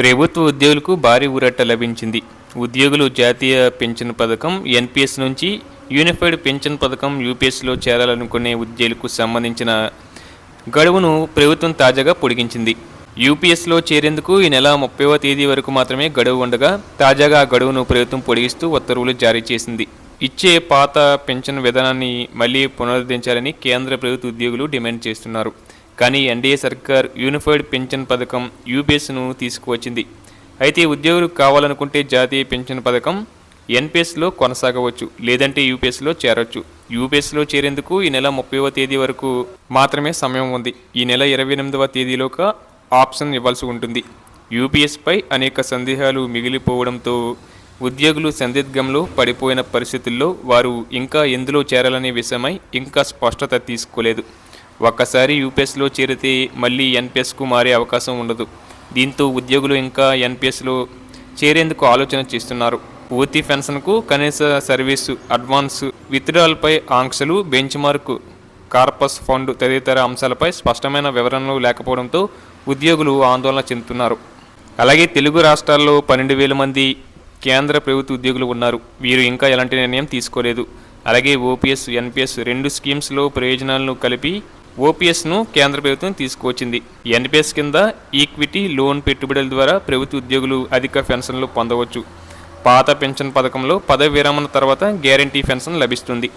ప్రభుత్వ ఉద్యోగులకు భారీ ఊరట లభించింది. ఉద్యోగులు జాతీయ పెన్షన్ పథకం ఎన్పిఎస్ నుంచి యూనిఫైడ్ పెన్షన్ పథకం యూపీఎస్లో చేరాలనుకునే ఉద్యోగులకు సంబంధించిన గడువును ప్రభుత్వం తాజాగా పొడిగించింది. యూపీఎస్లో చేరేందుకు ఈ నెల ముప్పైవ తేదీ వరకు మాత్రమే గడువు ఉండగా తాజాగా ఆ గడువును ప్రభుత్వం పొడిగిస్తూ ఉత్తర్వులు జారీ చేసింది. ఇచ్చే పాత పెన్షన్ విధానాన్ని మళ్ళీ పునరుద్ధరించాలని కేంద్ర ప్రభుత్వ ఉద్యోగులు డిమాండ్ చేస్తున్నారు. కానీ ఎన్డీఏ సర్కార్ యూనిఫైడ్ పెన్షన్ పథకం యూపీఎస్ను తీసుకువచ్చింది. అయితే ఉద్యోగులు కావాలనుకుంటే జాతీయ పెన్షన్ పథకం ఎన్పిఎస్లో కొనసాగవచ్చు లేదంటే యూపీఎస్లో చేరొచ్చు. యూపీఎస్లో చేరేందుకు ఈ నెల ముప్పైవ తేదీ వరకు మాత్రమే సమయం ఉంది. ఈ నెల ఇరవై ఎనిమిదవ తేదీలోగా ఆప్షన్ ఇవ్వాల్సి ఉంటుంది. యూపీఎస్పై అనేక సందేహాలు మిగిలిపోవడంతో ఉద్యోగులు సందిగ్ధంలో పడిపోయిన పరిస్థితుల్లో వారు ఇంకా ఎందులో చేరాలనే విషయమై ఇంకా స్పష్టత తీసుకోలేదు. ఒక్కసారి యూపీఎస్లో చేరితే మళ్ళీ ఎన్పిఎస్కు మారే అవకాశం ఉండదు. దీంతో ఉద్యోగులు ఇంకా ఎన్పిఎస్లో చేరేందుకు ఆలోచన చేస్తున్నారు. పూర్తి పెన్షన్కు కనీస సర్వీసు అడ్వాన్స్ విత్డ్రాల్పై ఆంక్షలు బెంచ్ మార్క్ కార్పస్ ఫండ్ తదితర అంశాలపై స్పష్టమైన వివరణలు లేకపోవడంతో ఉద్యోగులు ఆందోళన చెందుతున్నారు. అలాగే తెలుగు రాష్ట్రాల్లో పన్నెండు వేల మంది కేంద్ర ప్రభుత్వ ఉద్యోగులు ఉన్నారు. వీరు ఇంకా ఎలాంటి నిర్ణయం తీసుకోలేదు. అలాగే ఓపీఎస్ ఎన్పిఎస్ రెండు స్కీమ్స్లో ప్రయోజనాలను కలిపి ఓపీఎస్ను కేంద్ర ప్రభుత్వం తీసుకువచ్చింది. ఎన్పిఎస్ కింద ఈక్విటీ లోన్ పెట్టుబడుల ద్వారా ప్రభుత్వ ఉద్యోగులు అధిక పెన్షన్లు పొందవచ్చు. పాత పెన్షన్ పథకంలో పదవి విరమణ తర్వాత గ్యారంటీ పెన్షన్ లభిస్తుంది.